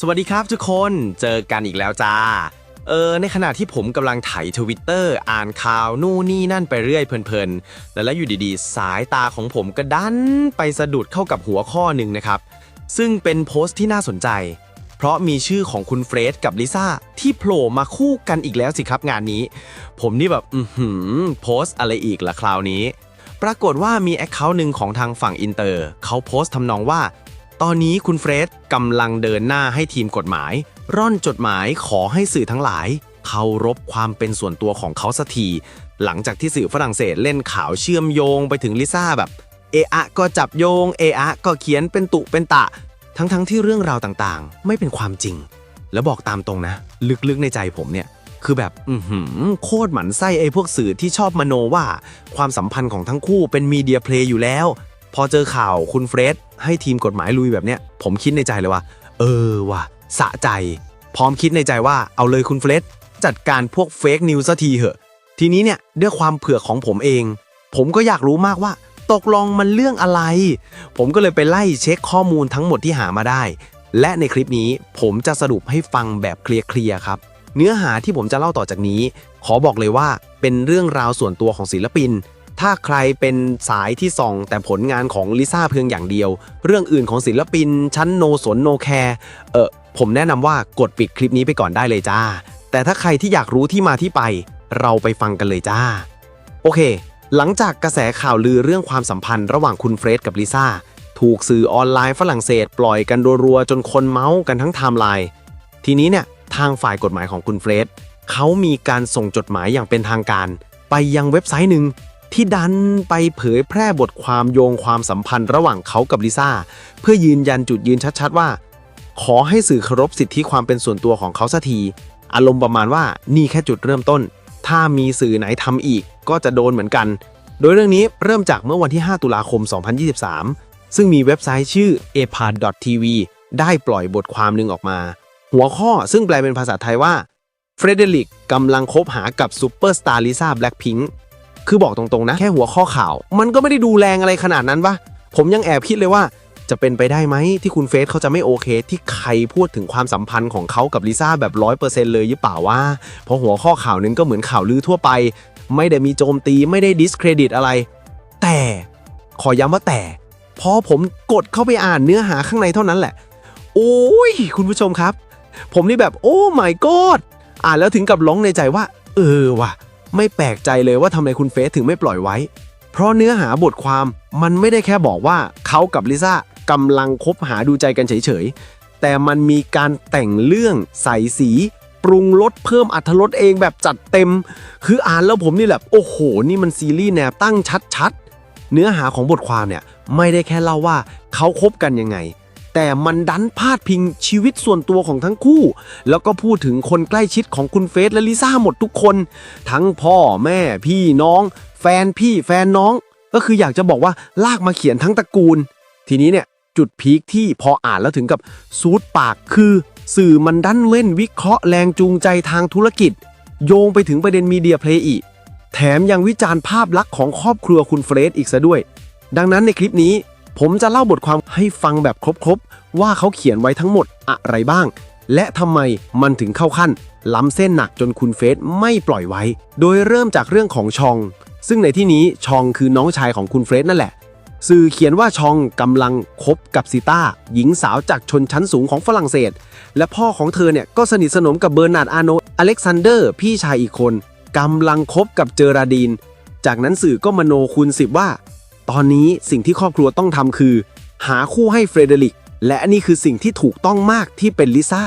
สวัสดีครับทุกคนเจอกันอีกแล้วจ้า เออ ในขณะที่ผมกำลังไถทวิตเตอร์อ่านข่าวนู่นนี่นั่นไปเรื่อยเพลินๆ แล้วอยู่ดีๆ สายตาของผมก็ดันไปสะดุดเข้ากับหัวข้อหนึ่งนะครับ ซึ่งเป็นโพสต์ที่น่าสนใจ เพราะมีชื่อของคุณเฟรดกับลิซ่าที่โผล่มาคู่กันอีกแล้วสิครับงานนี้ ผมนี่แบบ อือหือโพสต์อะไรอีกล่ะคราวนี้ ปรากฏว่ามีแอคเคาท์หนึ่งของทางฝั่งอินเตอร์เขาโพสต์ทำนองว่า ตอนนี้คุณเฟรดกำลังเดินหน้าให้ทีมกฎหมาย ร่อนจดหมายขอให้สื่อทั้งหลายเคารพความเป็นส่วนตัวของเขาสักที หลังจากที่สื่อฝรั่งเศสเล่นข่าวเชื่อมโยงไปถึงลิซ่าแบบ เอะอะก็จับโยง เอะอะก็เขียนเป็นตุเป็นตะ ทั้งๆที่เรื่องราวต่างๆ ไม่เป็นความจริง แล้วบอกตามตรงนะ ลึกๆในใจผมเนี่ย คือแบบ อือหือโคตรหมันไส้ไอ้พวกสื่อที่ชอบมโนว่า ความสัมพันธ์ของทั้งคู่เป็นมีเดียเพลย์อยู่แล้ว พอเจอข่าวคุณเฟรดให้ทีมกฎหมายลุยแบบเนี้ย ผมคิดในใจเลยว่า เออว่ะสะใจ พร้อมคิดในใจว่าเอาเลยคุณเฟรดจัดการพวกเฟกนิวส์สักทีเหอะ ทีนี้เนี่ยด้วยความเผือกของผมเอง ผมก็อยากรู้มากว่า ตกลงมันเรื่องอะไร ผมก็เลยไปไล่เช็คข้อมูลทั้งหมดที่หามาได้ และในคลิปนี้ผมจะสรุปให้ฟังแบบเคลียร์ๆครับเนื้อหาที่ผมจะเล่าต่อจากนี้ ขอบอกเลยว่าเป็นเรื่องราวส่วนตัวของศิลปิน ถ้าใครเป็นสายที่ส่องแต่ผลงานของลิซ่าเพียงอย่างเดียว เรื่องอื่นของศิลปิน ชั้นโนสนโนแคร์เออผมแนะนำว่ากดปิดคลิปนี้ไปก่อนได้เลยจ้า แต่ถ้าใครที่อยากรู้ที่มาที่ไป เราไปฟังกันเลยจ้า โอเค หลังจากกระแสข่าวลือเรื่องความสัมพันธ์ระหว่างคุณเฟรดกับลิซ่าถูกสื่อออนไลน์ฝรั่งเศส ปล่อยกันรัวๆจนคนเมาส์กันทั้งไทม์ไลน์ทีนี้เนี่ยทางฝ่ายกฎหมายของคุณเฟรดเขามีการส่งจดหมายอย่างเป็นทางการ ไปยังเว็บไซต์หนึ่ง ที่ดันไปเผยแพร่บทความโยงความสัมพันธ์ระหว่างเขากับลิซ่า เพื่อยืนยันจุดยืนชัดๆว่า ขอให้สื่อเคารพสิทธิความเป็นส่วนตัวของเขาสักที อารมณ์ประมาณว่านี่แค่จุดเริ่มต้น ถ้ามีสื่อไหนทำอีกก็จะโดนเหมือนกัน โดยเรื่องนี้เริ่มจากเมื่อวันที่ 5 ตุลาคม 2023 ซึ่งมีเว็บไซต์ชื่อ a p a tv ได้ปล่อยบทความหนึ่งออกมา หัวข้อซึ่งแปลเป็นภาษาไทยว่าเฟรเดริกกำลังคบหากับซูเปอร์สตาร์ลิซ่าแบล็ k พิงคื คือบอกตรงๆนะ แค่หัวข้อข่าว มันก็ไม่ได้ดูแรงอะไรขนาดนั้นปะผมยังแอบคิดเลยว่าจะเป็นไปได้ไหมที่คุณเฟสเขาจะไม่โอเค ที่ใครพูดถึงความสัมพันธ์ของเขากับลิซ่าแบบร้อยเปอร์เซ็นต์เลยหรือเปล่าว่า เพราะหัวข้อข่าวนั้นก็เหมือนข่าวลือทั่วไป ไม่ได้มีโจมตีไม่ได้ดิสเครดิตอะไร แต่ขอย้ำว่าแต่พอผมกดเข้าไปอ่านเนื้อหาข้างในเท่านั้นแหละ โอ้ย คุณผู้ชมครับ ผมนี่แบบโอ้ my god อ่านแล้วถึงกับร้องในใจว่า เออว่ะ ไม่แปลกใจเลยว่าทำไมคุณเฟสถึงไม่ปล่อยไว้ เพราะเนื้อหาบทความมันไม่ได้แค่บอกว่าเขากับลิซ่ากำลังคบหาดูใจกันเฉยๆ แต่มันมีการแต่งเรื่องใส่สี ปรุงรสเพิ่มอัธรสเองแบบจัดเต็ม คืออ่านแล้วผมนี่แบบโอ้โห นี่มันซีรีส์แนวตั้งชัดๆ เนื้อหาของบทความเนี่ยไม่ได้แค่เล่าว่าเขาคบกันยังไง แต่มันดันพาดพิงชีวิตส่วนตัวของทั้งคู่ แล้วก็พูดถึงคนใกล้ชิดของคุณเฟสและลิซ่าหมดทุกคน ทั้งพ่อแม่พี่น้อง แฟนพี่แฟนน้อง ก็คืออยากจะบอกว่าลากมาเขียนทั้งตระกูล ทีนี้เนี่ยจุดพีคที่พออ่านแล้วถึงกับซูดปากคือ สื่อมันดันเล่นวิเคราะห์แรงจูงใจทางธุรกิจ โยงไปถึงประเด็นมีเดียเพลย์อีกแถมยังวิจารณ์ภาพลักษณ์ของครอบครัวคุณเฟรดอีกซะด้วย ดังนั้นในคลิปนี้ ผมจะเล่าบทความให้ฟังแบบครบๆ ว่าเขาเขียนไว้ทั้งหมดอะไรบ้าง และทำไมมันถึงเข้าขั้น ล้ำเส้นหนักจนคุณเฟสไม่ปล่อยไว้ โดยเริ่มจากเรื่องของชอง ซึ่งในที่นี้ชองคือน้องชายของคุณเฟรดนั่นแหละ สื่อเขียนว่าชองกำลังคบกับซิต้า หญิงสาวจากชนชั้นสูงของฝรั่งเศส และพ่อของเธอเนี่ยก็สนิทสนมกับเบอร์นาร์ดอาโนอเล็กซานเดอร์พี่ชายอีกคนกำลังคบกับเจอราดีน จากนั้นสื่อก็มโนคูณสิบว่า ตอนนี้สิ่งที่ครอบครัวต้องทำคือ หาคู่ให้เฟรเดริก และนี่คือสิ่งที่ถูกต้องมากที่เป็นลิซ่า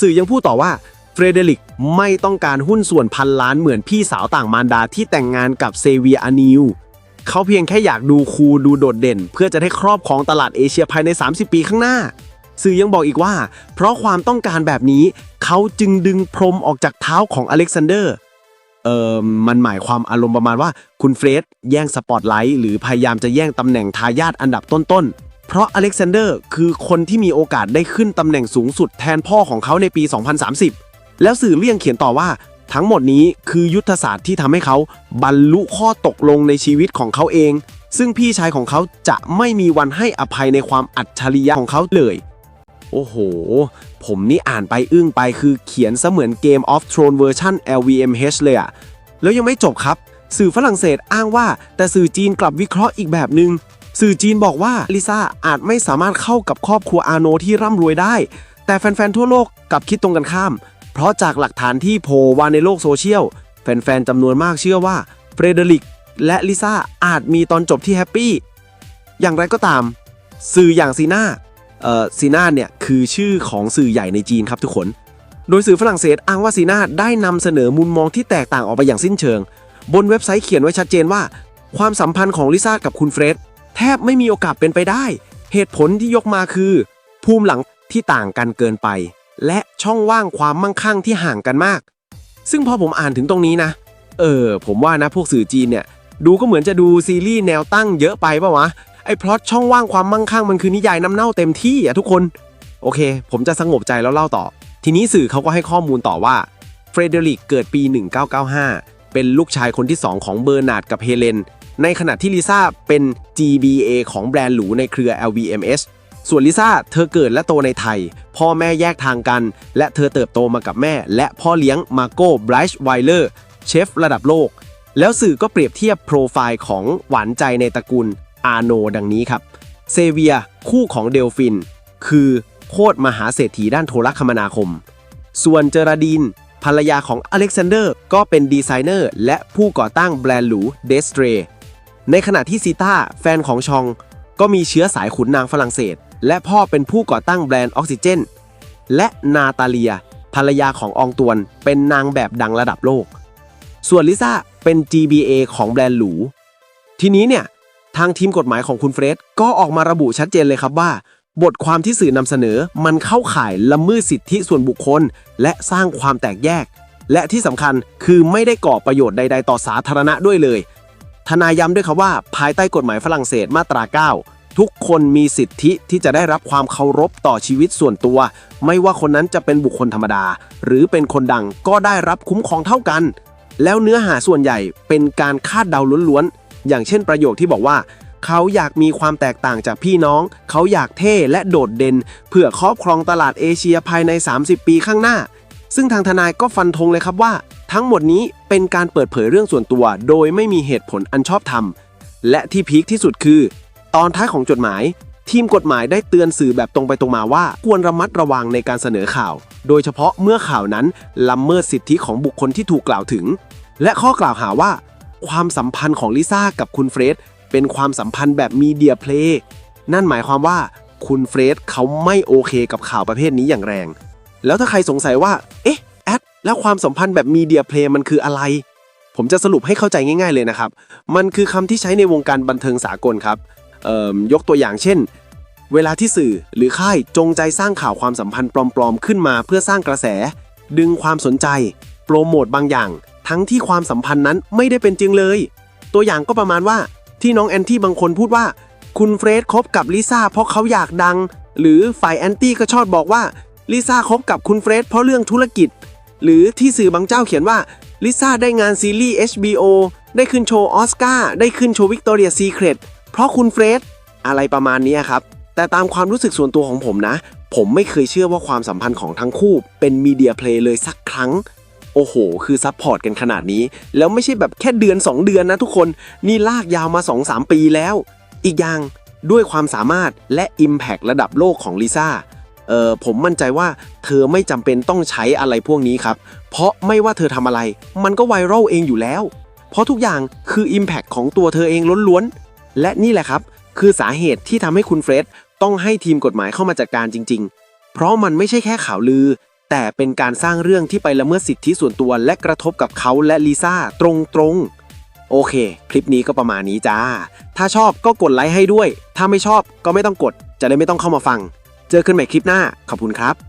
สื่อยังพูดต่อว่าเฟรเดริกไม่ต้องการหุ้นส่วนพันล้านเหมือนพี่สาวต่างมารดาที่แต่งงานกับเซเวียอานิวเขาเพียงแค่อยากดูคูดูโดดเด่น เพื่อจะได้ครอบครองตลาดเอเชียภายใน 30 ปีข้างหน้า สื่อยังบอกอีกว่า เพราะความต้องการแบบนี้ เขาจึงดึงพรมออกจากเท้าของอเล็กซานเดอร์ เออมันหมายความอารมณ์ประมาณว่าคุณเฟรดแย่งสปอตไลท์หรือพยายามจะแย่งตำแหน่งทายาทอันดับต้นๆ เพราะอเล็กซานเดอร์คือคนที่มีโอกาสได้ขึ้นตำแหน่งสูงสุดแทนพ่อของเขาในปี 2030 แล้วสื่อเลี่ยงเขียนต่อว่าทั้งหมดนี้คือยุทธศาสตร์ที่ทำให้เขาบรรลุข้อตกลงในชีวิตของเขาเอง ซึ่งพี่ชายของเขาจะไม่มีวันให้อภัยในความอัจฉริยะของเขาเลย โอ้โห ผมนี่อ่านไปอึ้งไปคือเขียนเสมือน Game of Throne เวอร์ชัน LVMH เลยอะแล้วยังไม่จบครับ สื่อฝรั่งเศสอ้างว่า แต่สื่อจีนกลับวิเคราะห์อีกแบบหนึง่งสื่อจีนบอกว่าลิซ่าอาจไม่สามารถเข้ากับครอบครัวอาโนที่ร่ำรวยได้ แต่แฟนๆทั่วโลกกลับคิดตรงกันข้าม เพราะจากหลักฐานที่โผล่วานในโลกโซเชียล แฟนๆจำนวนมากเชื่อว่าเฟรเดริกและลิซ่าอาจมีตอนจบที่แฮปปี้อย่างไรก็ตาม สื่ออย่างซีน่า ซีน่าเนี่ยคือชื่อของสื่อใหญ่ในจีนครับทุกคน โดยสื่อฝรั่งเศสอ้างว่าซีน่าได้นำเสนอมุมมองที่แตกต่างออกไปอย่างสิ้นเชิง บนเว็บไซต์เขียนไว้ชัดเจนว่า ความสัมพันธ์ของลิซ่ากับคุณเฟรดแทบไม่มีโอกาสเป็นไปได้ เหตุผลที่ยกมาคือ ภูมิหลังที่ต่างกันเกินไป และช่องว่างความมั่งคั่งที่ห่างกันมาก ซึ่งพอผมอ่านถึงตรงนี้นะ เออ ผมว่านะพวกสื่อจีนเนี่ยดูก็เหมือนจะดูซีรีส์แนวตั้งเยอะไปปะวะ ไอ้พล็อตช่องว่างความมั่งคั่งมันคือนิยายน้ำเน่าเต็มที่อะทุกคน โอเค ผมจะสงบใจแล้วเล่าต่อ ทีนี้สื่อเขาก็ให้ข้อมูลต่อว่าเฟรเดริกเกิดปี 1995 เป็นลูกชายคนที่ 2 ของเบอร์นาร์ดกับเฮเลน ในขณะที่ลิซ่าเป็น GBA ของแบรนด์หรูในเครือ LVMH ส่วนลิซ่าเธอเกิดและโตในไทย พ่อแม่แยกทางกัน และเธอเติบโตมากับแม่ และพ่อเลี้ยงมาโก้ไบรช์ไวเลอร์เชฟระดับโลก แล้วสื่อก็เปรียบเทียบโปรไฟล์ของหวานใจในตระกูล อาโนดังนี้ครับ เซเวียคู่ของเดลฟิน คือโคตรมหาเศรษฐีด้านโทรคมนาคม ส่วนเจราดีน ภรรยาของอเล็กซานเดอร์ ก็เป็นดีไซเนอร์ และผู้ก่อตั้งแบรนด์หรูเดสเตรในขณะที่ซีต้าแฟนของชอง ก็มีเชื้อสายขุนนางฝรั่งเศส และพ่อเป็นผู้ก่อตั้งแบรนด์ออกซิเจน และนาตาเลีย ภรรยาขององตวน เป็นนางแบบดังระดับโลก ส่วนลิซ่าเป็น GBA ของแบรนด์หรู ทีนี้เนี่ย ทางทีมกฎหมายของคุณเฟรดก็ออกมาระบุชัดเจนเลยครับว่า บทความที่สื่อนำเสนอมันเข้าข่ายละเมิดสิทธิส่วนบุคคล และสร้างความแตกแยก และที่สำคัญคือไม่ได้ก่อประโยชน์ใด ๆ ต่อสาธารณะด้วยเลย ทนายย้ำด้วยครับว่า ภายใต้กฎหมายฝรั่งเศสมาตรา 9ทุกคนมีสิทธิที่จะได้รับความเคารพต่อชีวิตส่วนตัว ไม่ว่าคนนั้นจะเป็นบุคคลธรรมดา หรือเป็นคนดังก็ได้รับคุ้มครองเท่ากัน แล้วเนื้อหาส่วนใหญ่เป็นการคาดเดาล้วนๆ อย่างเช่นประโยคที่บอกว่า เขาอยากมีความแตกต่างจากพี่น้อง เขาอยากเท่และโดดเด่น เพื่อครอบครองตลาดเอเชียภายใน 30 ปีข้างหน้า ซึ่งทางทนายก็ฟันธงเลยครับว่า ทั้งหมดนี้เป็นการเปิดเผยเรื่องส่วนตัว โดยไม่มีเหตุผลอันชอบธรรม และที่พีคที่สุดคือ ตอนท้ายของจดหมาย ทีมกฎหมายได้เตือนสื่อแบบตรงไปตรงมาว่า ควรระมัดระวังในการเสนอข่าว โดยเฉพาะเมื่อข่าวนั้นล้ำเมิดสิทธิของบุคคลที่ถูกกล่าวถึง และข้อกล่าวหาว่า ความสัมพันธ์ของลิซ่ากับคุณเฟรดเป็นความสัมพันธ์แบบมีเดียเพลย์นั่นหมายความว่าคุณเฟรดเขาไม่โอเคกับข่าวประเภทนี้อย่างแรง แล้วถ้าใครสงสัยว่า เอ๊ะ แอด แล้วความสัมพันธ์แบบมีเดียเพลย์มันคืออะไร ผมจะสรุปให้เข้าใจง่าย ๆเลยนะครับ มันคือคำที่ใช้ในวงการบันเทิงสากลครับเอ่อยกตัวอย่างเช่น เวลาที่สื่อหรือค่ายจงใจสร้างข่าวความสัมพันธ์ปลอมๆ ขึ้นมาเพื่อสร้างกระแส ดึงความสนใจ โปรโมทบางอย่าง ทั้งที่ความสัมพันธ์นั้นไม่ได้เป็นจริงเลย ตัวอย่างก็ประมาณว่าที่น้องแอนตี้บางคนพูดว่า คุณเฟรดคบกับลิซ่าเพราะเขาอยากดัง หรือฝ่ายแอนตี้ก็ชอบบอกว่าลิซ่าคบกับคุณเฟรดเพราะเรื่องธุรกิจ หรือที่สื่อบางเจ้าเขียนว่าลิซ่าได้งานซีรีส์ HBO ได้ขึ้นโชว์ออสการ์ได้ขึ้นโชว์วิกตอเรียซีเครตเพราะคุณเฟรดอะไรประมาณนี้ครับ แต่ตามความรู้สึกส่วนตัวของผมนะ ผมไม่เคยเชื่อว่าความสัมพันธ์ของทั้งคู่เป็นมีเดียเพลย์เลยสักครั้ง โอ้โห คือซัพพอร์ตกันขนาดนี้ แล้วไม่ใช่แบบแค่เดือน 2 เดือนนะทุกคน นี่ลากยาวมา 2-3 ปีแล้ว อีกอย่างด้วยความสามารถและ Impact ระดับโลกของลิซ่าเออผมมั่นใจว่าเธอไม่จำเป็นต้องใช้อะไรพวกนี้ครับ เพราะไม่ว่าเธอทำอะไร มันก็ไวรัลเองอยู่แล้ว เพราะทุกอย่างคือ Impact ของตัวเธอเองล้วนๆ และนี่แหละครับ คือสาเหตุที่ทำให้คุณเฟรดต้องให้ทีมกฎหมายเข้ามาจัดการจริง ๆ เพราะมันไม่ใช่แค่ข่าวลือ แต่เป็นการสร้างเรื่องที่ไปละเมิดสิทธิส่วนตัวและกระทบกับเขาและลิซ่าตรงๆ โอเค คลิปนี้ก็ประมาณนี้จ้า ถ้าชอบก็กดไลค์ให้ด้วย ถ้าไม่ชอบก็ไม่ต้องกด จะได้ไม่ต้องเข้ามาฟัง เจอกันใหม่คลิปหน้า ขอบคุณครับ